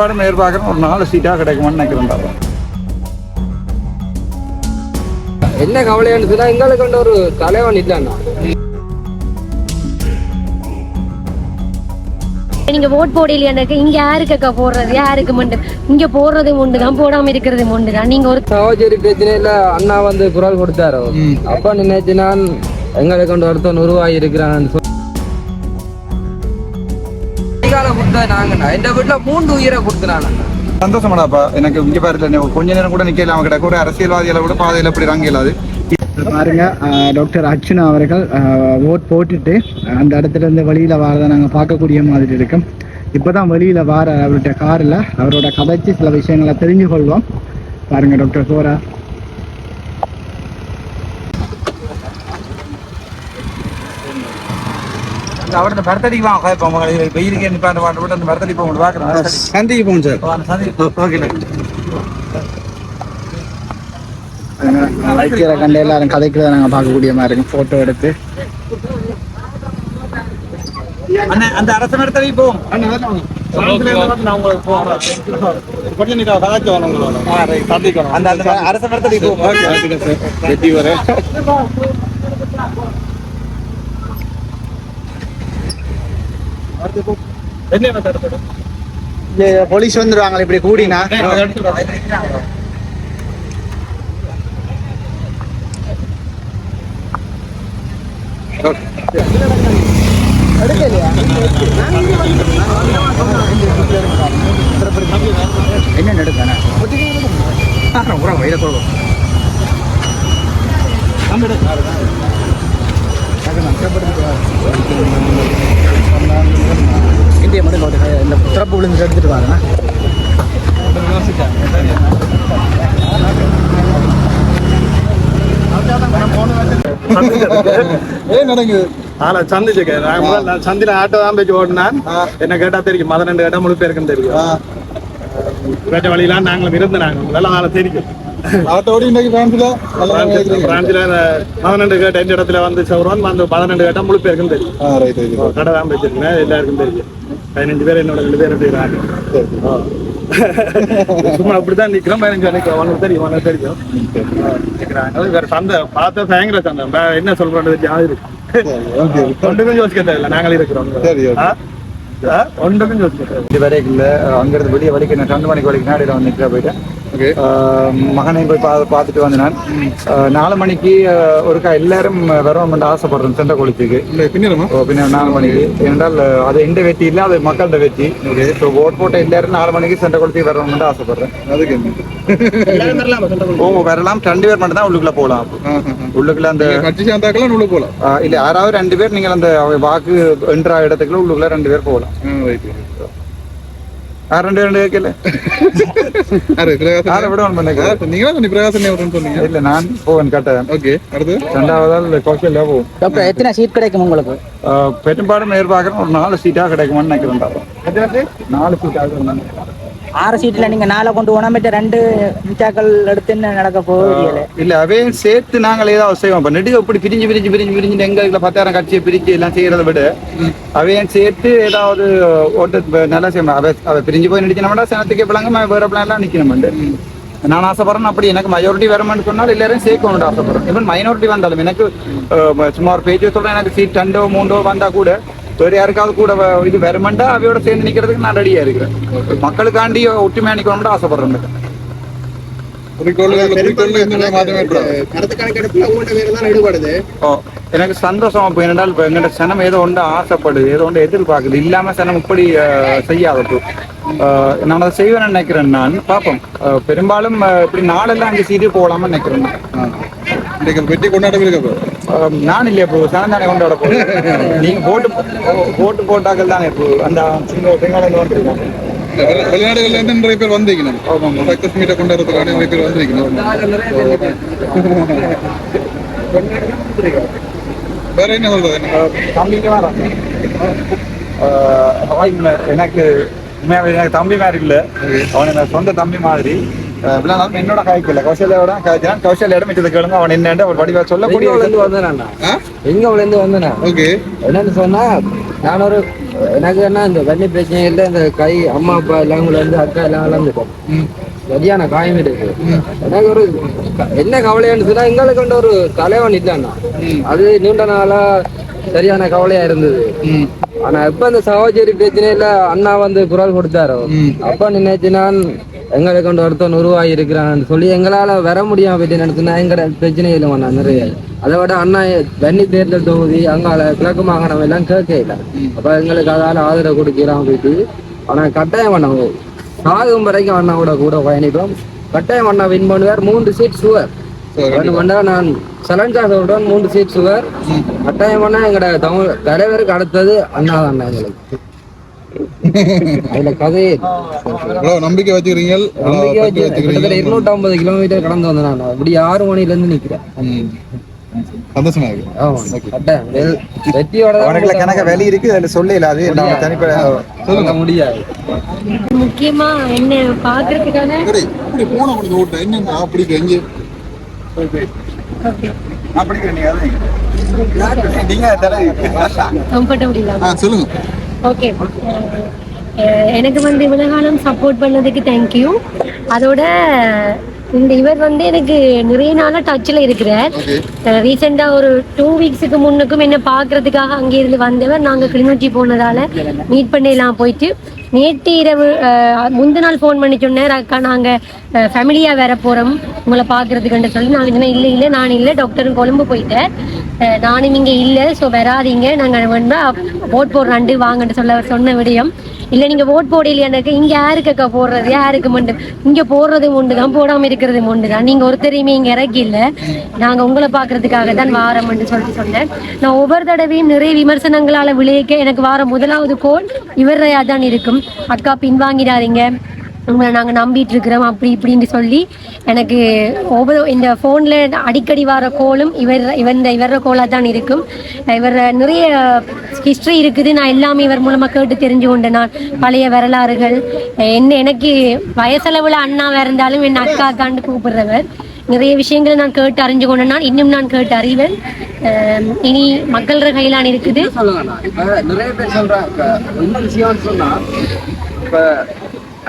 பெரும்பாலும் எதிர்பார்க்குறோம் ஒரு நாலு சீட்டாக கிடைக்குமான்னு நினைக்கிறேன் என்ன கவலையானு சொன்னா எங்களுக்கு கொண்ட ஒரு தலைவன் இல்லைண்ணா நீங்க ஓட் போடலையா எனக்கு இங்க யாருக்கக்கா போடுறது யாருக்கு மண்டு இங்க போடுறது உண்டு தான் போடாம இருக்கிறது உண்டு தான் நீங்க ஒரு சகோதரி பிரச்சனையில அண்ணா வந்து குரல் கொடுத்தாரு அப்ப நினைச்சு நான் எங்களுக்கு கொண்டு ஒருத்தன் உருவாகி இருக்கிறான் கொடுத்தா நாங்கண்ணா. எந்த வீட்டுல மூன்று உயிரை கொடுத்துனான் சந்தோஷமாடாப்பா. எனக்கு இங்கே பாருல கொஞ்ச நேரம் கூட நிற்கல அவங்க கிடக்க ஒரு அரசியல்வாதிகளை விட பாதையில் இப்படி இறங்க பாருங்க டாக்டர் அர்ச்சுனா அவர்கள் ஓட் போட்டுட்டு அந்த இடத்துல இருந்து வெளியில வரதை நாங்க பார்க்கக்கூடிய மாதிரி இருக்கும். இப்பதான் வெளியில வார அவர்கிட்ட கார்ல அவரோட கதைச்சு சில விஷயங்களை தெரிஞ்சு கொள்வோம் பாருங்க டாக்டர் சோரா. அவரோட மரத்தடிக்கு வாங்க இப்போ அவங்க வெயிலுக்கு நிப்பாண்டு வாண்டு விட்டு அந்த மரத்தடி போக பார்க்குறேன் சந்திக்கு போகும் சார். வைக்கிற கண்ட எல்லாரும் கதைக்கிறத நாங்க பார்க்கக்கூடிய மாதிரி இருக்கும். போட்டோ எடுத்து. அண்ணா அந்த அரச மரத்தடி போகும் அரச மரத்தடி போகும் வெட்டி வர போலீஸ் வந்துருவாங்க இப்படி கூடினா. என்ன நடக்கான வயிறு கொள்வோம் இந்திய மட்டும் நோட்டு இந்த திறப்பு விழுந்து எடுத்துட்டு வாங்க. ஆனா நான் சந்தில ஆட்டோ தான் போய் ஓடினான் என்ன கேட்டா தெரியும். மத ரெண்டு கேட்டா முழு பேருக்கும் தெரியும். வேட்ட வழியெல்லாம் நாங்களும் இருந்து நாங்க முதல்ல ஆளை தெரியும் ஆட்டோடி இன்னைக்கு பதினெண்டு கேட்ட எந்த இடத்துல வந்து சௌரவன் அந்த பதினெண்டு கேட்டா முழு பேருக்கும் தெரியும். கடை தான் வச்சிருக்கேன் எல்லாருக்கும் தெரியும். பதினஞ்சு பேர் என்னோட ரெண்டு பேர் எப்படி சும்மா அப்படிதான் நிக்கிறோம். பதினஞ்சு அன்னைக்கு அவனுக்கு தெரியும் அவனுக்கு தெரியும் நிக்கிறாங்க. வேற சந்தை பார்த்த பயங்கர சந்தை. என்ன சொல்றது ஜாதிரு ஒன்றுக்கும் யோசிக்க தேவையில்ல. நாங்களே இருக்கிறோம்? ஒன்றுக்கும் யோசிக்க இது வரைக்கும் இல்லை அங்கிருந்து வெளியே வலிக்கு நான் ரெண்டு மணிக்கு வலிக்கு நாடியில் வந்து நிற்க போயிட்டேன் ஓகே ஆஹ் மகனை போய் பா பார்த்துட்டு வந்து நான் ஆஹ் நாலு மணிக்கு ஒருக்கா எல்லாரும் வரணும் ஆசைப்படுறேன் சென்ற கொளுத்துக்கு பின்னரமா ஓ, பின்ன நாலு மணிக்கு. ஏனென்றால் அது எந்த வெற்றி இல்லை அது மக்கள்கிட்ட வெற்றி இப்போ ஓட் போட்ட எல்லாரும் நாலு மணிக்கு சென்ற கொளுத்துக்கு வரணும்னு ஆசைப்படுறேன். அதுக்கு ஓ வரலாம். ரெண்டு பேர் மட்டும் தான் உள்ளுக்குள்ள போகலாம். உள்ளுக்குள்ள அந்த கட்சி சார்ந்தாக்கெல்லாம் உள்ள ஆஹ் இல்ல யாராவது ரெண்டு பேர் நீங்கள் அந்த வாக்கு என்ற இடத்துக்குள்ள உள்ளுக்குள்ள ரெண்டு பேர் போகலாம். ரெண்டு ரெண்டு கேட்கல யாரை விட ஒன்று பண்ண நீங்களா கொஞ்சம் பிரகாசம் வரும்னு சொன்னீங்க இல்ல நான் போவேன் கட்டேன் ஓகே அடுத்து ரெண்டாவதால் கௌசல்யா போவோம் டாக்டர் எத்தனை சீட் கிடைக்கும் உங்களுக்கு பெரும்பாலும் எதிர்பார்க்குறோம் ஒரு நாலு சீட்டாக கிடைக்குமான்னு நினைக்கிறேன் நாலு சீட்டாக ஆறு சீட்ல நீங்க நாளை கொண்டு போனா மற்ற ரெண்டு மிச்சாக்கள் எடுத்து என்ன நடக்க போகுது இல்ல அவையும் சேர்த்து நாங்கள் ஏதாவது செய்வோம் இப்ப நெடுக இப்படி பிரிஞ்சு பிரிஞ்சு பிரிஞ்சு பிரிஞ்சு எங்க இதுல பத்தாயிரம் கட்சியை பிரிச்சு எல்லாம் செய்யறதை விட அவையும் சேர்த்து ஏதாவது ஓட்டு நல்லா செய்யணும். அவ அவ பிரிஞ்சு போய் நடிக்கணும்னா சனத்துக்கு பிள்ளைங்க வேற பிள்ளை எல்லாம் நிக்கணும்ண்டு. நான் ஆசைப்படுறேன் அப்படி எனக்கு மையாரிட்டி வரமான்னு சொன்னால் எல்லாரும் சேர்க்கணும்னு ஆசைப்படுறேன். ஈவன் மைனாரிட்டி வந்தாலும் எனக்கு சும்மா ஒரு பேச்சு சொல்றேன் எனக்கு சீட் ரெண்டோ மூண்டோ வந்தா கூட வேற யாருக்காவது கூட இது வருமெண்டா அவையோட சேர்ந்து நிக்கிறதுக்கு நான் ரெடியா இருக்கிறேன். மக்களுக்காண்டி ஒற்றுமையா நிக்கணும்னு ஆசைப்படுறேன். கருத்து கணக்கெடுப்புல உங்கள்ட்ட வேற தான் ஈடுபடுது எனக்கு சந்தோஷமா போய் என்னடால் இப்போ எங்கள்ட்ட சனம் ஏதோ ஒன்று ஆசைப்படுது ஏதோ ஒன்று எதிர்பார்க்குது. இல்லாம சனம் இப்படி அஹ், செய்யாது இப்போ. அஹ், நான் அதை செய்வேன்னு நினைக்கிறேன் நான். பார்ப்போம். பெரும்பாலும் இப்படி நாளெல்லாம் அங்கே சீட்டு போகலாம்னு நினைக்கிறேன் நான். வெற்றி அஹ், நான் இல்லையா இப்போ சனம் தானே கொண்டாட போகிறேன் நீங்க போட்டு போட்டு போட்டாக்கள் தானே இப்போ அந்த சிங்க பெங்காலில் வந்துருக்காங்க. வெளிநாடுகள்ல இருந்து நிறைய பேர் மீட்டை கொண்டாடுறதுக்காக நிறைய பேர் வந்திருக்கீங்க வேற என்ன சொல்றது? தம்பிக்கு வரான் எனக்கு எனக்கு தம்பி மாதிரி இல்ல. அவன் எனக்கு சொந்த தம்பி மாதிரி. நாள் என்னோட காய்க்கல கௌசல்யோட காய்ச்சான் கௌசல்யோட மிச்சத்தை கேளுங்க. அவன் என்னன்னு அவர் வடிவா சொல்லக்கூடிய எங்க இருந்து வந்தேன்? எங்க இருந்து வந்தேன்? ஓகே. என்னன்னு சொன்னா நான் ஒரு எனக்கு என்ன இந்த வன்னி பிரச்சனைகள்ல இந்த கை அம்மா அப்பா எல்லாம் கூட வந்து அக்கா எல்லாம் இழந்துட்டோம் சரியான காயம் இருக்கு. எனக்கு ஒரு என்ன கவலையான்னு சொன்னா எங்களுக்கு ஒரு தலைவன் இல்லைண்ணா. அது நீண்ட நாளா சரியான கவலையா இருந்தது. ஆனா எப்ப அந்த சகோதரி பிரச்சனையில அண்ணா வந்து குரல் கொடுத்தாரோ. அப்ப நினைச்சு நான் எங்களை கொண்டு ஒருத்தன் உருவாகி இருக்கிறான்னு சொல்லி எங்களால வர முடியாம போயிட்டு நினைச்சுனா எங்கட பிரச்சனையில வந்தா நிறைய. அதை விட அண்ணா வன்னி தேர்தல் தொகுதி அங்கால கிழக்கு மாகாணம் எல்லாம் கேட்கல அப்ப எங்களுக்கு அதால ஆதரவு கொடுக்கலாம் போயிட்டு ஆனா கட்டாயம் அண்ணா சாகும் வரைக்கும் அண்ணாவோட கூட பயணிப்போம். கட்டாயம் அண்ணா வின் பண்ணுவார். மூன்று சீட் சுவர் நான் சலன்காசோட மூன்று சீட் சுவர். கட்டாயம் பண்ணா எங்கட தமிழ் தலைவருக்கு அடுத்தது அண்ணா தான் அண்ணா எங்களுக்கு அதுல இவ்வளவு நம்பிக்கை வச்சுக்கிறீங்க கிட்டத்தட்ட இருநூற்றி ஐம்பது கிலோமீட்டர் கடந்து வந்தேன் நான். அப்படி ஆறு மணில இருந்து நிக்கிறேன் சந்தோஷமா இருக்கு வெல்- வெற்றியோட தான் உனக்குள்ள கணக்க வெளி இருக்கு அதுல சொல்லல அது நம்ம தனிப்பட சொல்ல முடியாது முக்கியமா என்ன அப்படி எங்க சொல்லுங்க. ஓகே. எனக்கு வந்து இவ்வளவு காலம் சப்போர்ட் பண்ணதுக்கு தேங்க்யூ அதோட இந்த இவர் வந்து எனக்கு நிறைய நாளா டச்ல இருக்கிறார். ரீசெண்டா ஒரு டூ வீக்ஸுக்கு முன்னுக்கும் என்ன பாக்குறதுக்காக அங்கே இருந்து வந்தவர். நாங்க கிளிநொச்சி போனதால மீட் பண்ணலாம் போயிட்டு. நேற்று இரவு முந்தின நாள் ஃபோன் பண்ணி சொன்னேன் அக்கா நாங்கள் ஃபேமிலியாக வேற போகிறோம் உங்களை பார்க்குறதுக்குன்னு சொல்லி. நான் சொன்னேன் இல்லை இல்லை நான் இல்லை டாக்டரும் கொழும்பு போயிட்டேன். நானும் இங்கே இல்லை ஸோ வராதீங்க. நாங்கள் வேணும்னா ஓட் போடுறாண்டு வாங்கன்னு சொல்ல சொன்ன விடயம். இல்லை நீங்கள் ஓட் போடலையானாக்க யாருக்கு யாருக்கக்கா போடுறது? யாருக்கு மண்டு? இங்கே போடுறது உண்டு தான் போடாமல் இருக்கிறது உண்டு தான். நீங்கள் ஒருத்தரையுமே இங்கே இறக்கி இல்லை நாங்கள் உங்களை பார்க்குறதுக்காக தான் வாரம்னு சொல்லி சொன்னேன். நான் ஒவ்வொரு தடவையும் நிறைய விமர்சனங்களால் விளைவிக்க எனக்கு வார முதலாவது கோல் இவரையாக தான் இருக்கும். அக்கா பின்வாங்கிடாதீங்க. உங்களை நாங்கள் நம்பிட்டு இருக்கிறோம் அப்படி இப்படின்னு சொல்லி எனக்கு ஒவ்வொரு இந்த ஃபோனில் அடிக்கடி வர கோலும் இவர் இவர் இந்த இவர கோலாக தான் இருக்கும். இவர் நிறைய ஹிஸ்ட்ரி இருக்குது. நான் எல்லாமே இவர் மூலமாக கேட்டு தெரிஞ்சு கொண்டேன் நான் பழைய வரலாறுகள். என்ன எனக்கு வயசளவில் அண்ணாவாக இருந்தாலும் என் அக்கா அக்கான்னு கூப்பிடுறவர். நிறைய விஷயங்கள் நான் கேட்டு அறிஞ்சு கொண்டனால் இன்னும் நான் கேட்டு அறிவேன். இனி மக்கள் கையிலான இருக்குது. நிறைய பேர் சொல்றாங்க விஷயம்னு சொன்னா இப்ப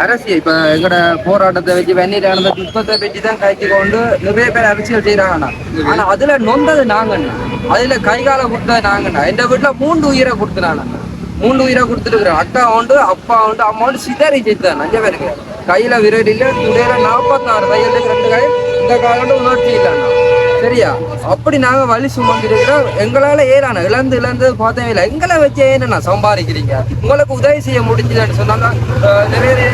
அரசியல் இப்ப எங்கட போராட்டத்தை வச்சு வெந்நீர் நடந்த துன்பத்தை வச்சு தான் கைக்கு கொண்டு நிறைய பேர் அரசியல் செய்யறாங்கண்ணா ஆனா அதுல நொந்தது நாங்கண்ணா. அதுல கைகால கொடுத்தது நாங்கண்ணா. எந்த வீட்டுல மூன்று உயிரை கொடுத்துனாண்ணா மூன்று உயிரை கொடுத்துருக்குறோம் அக்கா உண்டு அப்பா உண்டு அம்மா உண்டு சிதறி செய்தான் அஞ்சு பேருக்கு. கையில விரல் துடையில நாற்பத்தாறு தையலுக்கு ரெண்டு கை இந்த காலம் உணர்ச்சி இல்லைண்ணா. சரியா? அப்படி நாங்க வழி சுமந்திருக்கிறோம் எங்களால ஏறான இழந்து இழந்து பார்த்தவே இல்லை. எங்களை வச்சு ஏன்னா சம்பாதிக்கிறீங்க? உங்களுக்கு உதவி செய்ய முடிஞ்சதுன்னு சொன்னாங்க. நிறைய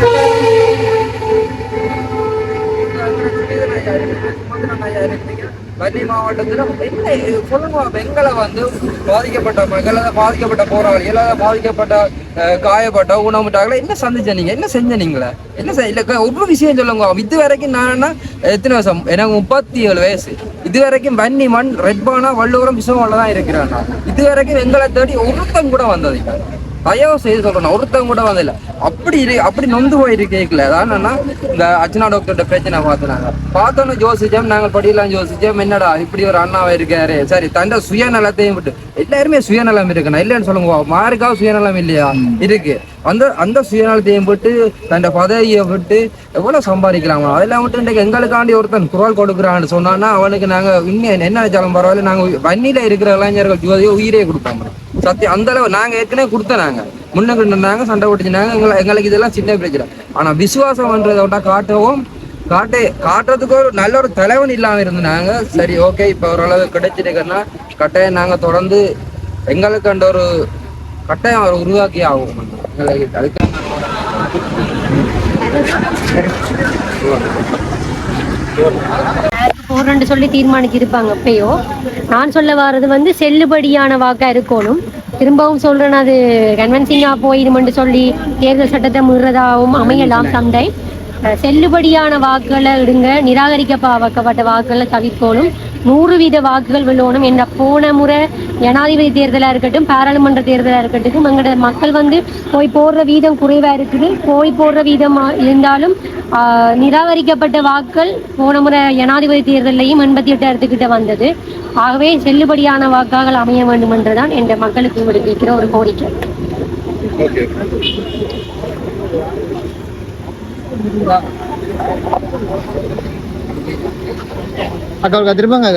வன்னி மாவட்டத்தில் என்ன சொல்லுங்க எங்களை வந்து பாதிக்கப்பட்ட மக்கள் பாதிக்கப்பட்ட போராளிகள் பாதிக்கப்பட்ட காயப்பட்ட உணவுட்டாங்களா என்ன சந்திச்ச நீங்க? என்ன செஞ்ச நீங்களே? என்ன செய் இல்ல ஒரு விஷயம் சொல்லுங்க. இது வரைக்கும் நான் எத்தனை வருஷம்? எனக்கு முப்பத்தி ஏழு வயசு. இது வரைக்கும் வன்னி மண் ரெட்பானா வள்ளுவரம் விசுவம்ல தான் இருக்கிறேன் இது வரைக்கும் எங்களை தேடி ஒருத்தன் கூட வந்தது தயவு செய்து சொல்றேன் ஒருத்தன் கூட வந்ததில்ல. அப்படி இரு அப்படி நொந்து அதான் என்னன்னா இந்த அர்ச்சனா டாக்டர்கிட்ட பிரச்சனை பார்த்துனாங்க பார்த்தோன்னு யோசிச்சோம் நாங்கள் படியெல்லாம் யோசிச்சோம் என்னடா இப்படி ஒரு அண்ணாவா இருக்காரு? சரி தண்ட சுயநலத்தையும் விட்டு. எல்லாருமே சுயநலம் இருக்கணும் இல்லைன்னு சொல்லுங்க மாருக்காவும் சுயநலம் இல்லையா? இருக்கு. அந்த அந்த சுயநலத்தையும் விட்டு தன் பதவியை விட்டு எவ்வளவு சம்பாதிக்கலாமா அதெல்லாம் விட்டு இன்றைக்கு எங்களுக்காண்டி ஒருத்தன் குரல் கொடுக்குறான்னு சொன்னான்னா அவனுக்கு நாங்க உண்மையை என்ன நினைச்சாலும் பரவாயில்ல. நாங்க வன்னியில இருக்கிற இளைஞர்கள் ஜோதியோ உயிரே கொடுப்போம் சத்தியம் அந்த அளவு நாங்க ஏற்கனவே கொடுத்தோம் நாங்க. முன்னுக்கு நின்னாங்க சண்டை ஓட்டிச்சுனாங்க எங்களை எங்களுக்கு இதெல்லாம் சின்ன பிரச்சனை. ஆனா விசுவாசம்ன்றதை விட்டா காட்டவும் காட்டு காட்டுறதுக்கு ஒரு நல்ல ஒரு தலைவன் இல்லாம இருந்தாங்க சரி ஓகே இப்ப ஓரளவு கிடைச்சிருக்கேன்னா கட்டாயம் நாங்க தொடர்ந்து எங்களுக்கு அந்த ஒரு கட்டாயம் அவர் உருவாக்கி ஆகும் எங்களுக்கு அதுக்கு போறேன்னு சொல்லி தீர்மானிச்சிருப்பாங்க அப்பயோ. நான் சொல்ல வர்றது வந்து செல்லுபடியான வாக்கா இருக்கணும். திரும்பவும் சொல்றேன் அது கன்வென்சிங்கா போயிடுமென்று சொல்லி தேர்தல் சட்டத்தை மீறதாகவும் அமையலாம் சம்டைம் செல்லுபடியான வாக்குகளை இடுங்க நிராகரிக்கப்பட்ட வாக்குகளை தவிர்க்கணும். நூறு வீத வாக்குகள் விழணும் என்ற போன முறை ஜனாதிபதி தேர்தலாக இருக்கட்டும் பாராளுமன்ற தேர்தலாக இருக்கட்டும் எங்களோட மக்கள் வந்து போய் போடுற வீதம் குறைவாக இருக்குது. போய் போடுற வீதம் இருந்தாலும் ஆஹ், நிராகரிக்கப்பட்ட வாக்குகள் போன முறை ஜனாதிபதி தேர்தலையும் எண்பத்தி எட்டாயிரத்துக்கிட்ட வந்தது. ஆகவே செல்லுபடியான வாக்காக அமைய வேண்டும் என்றுதான் என்ற மக்களுக்கு விடுவிக்கிற ஒரு கோரிக்கை. ஓகே அக்கா திரும்பங்க